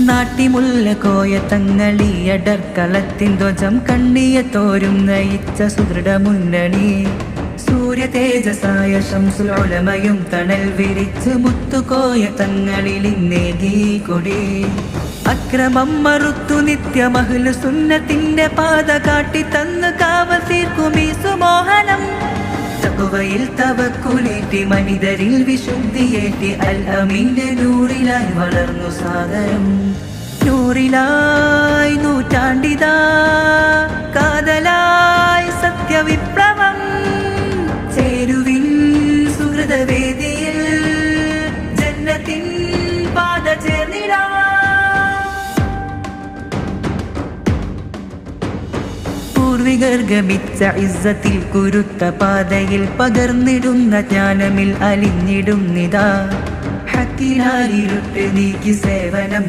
നാട്ടിമുല്ല കോയ തങ്ങളിയടർ കളത്തിൻ ധ്വജം കണ്ണിയ തോരും നയിച്ച സുദൃഢ മുന്നണി സൂര്യ തേജസായ ശംസുലോലമയും തണൽ വിരിച്ച് മുത്തുകോയ തങ്ങളിൽ ഇന്നേകി കൊടി. അക്രമം മറുത്തു നിത്യമഹിൽ സുന്നത്തിന്റെ പാത കാട്ടി തന്നു കാവൽ തകുവയിൽ തവക്കുലേറ്റി മനിതരിൽ വിശുദ്ധിയേറ്റി അൽ അമീന്റെ നൂറിലായി വളർന്നു സാഗരം നൂറിലായി നൂറ്റാണ്ടിതാ കാതലായി സത്യവിപ്ലവം. ചേരുവിൻ സുഹൃതവേദിയിൽ പൂർവികർ ഗമിച്ച ഇസ്സത്തിൽ കുരുത്ത പാതയിൽ പകർന്നിടുന്ന ജ്ഞാനമിൽ അലിഞ്ഞിടുന്നിതാ ഹക്കിനാലിരുട്ട് നീക്കി സേവനം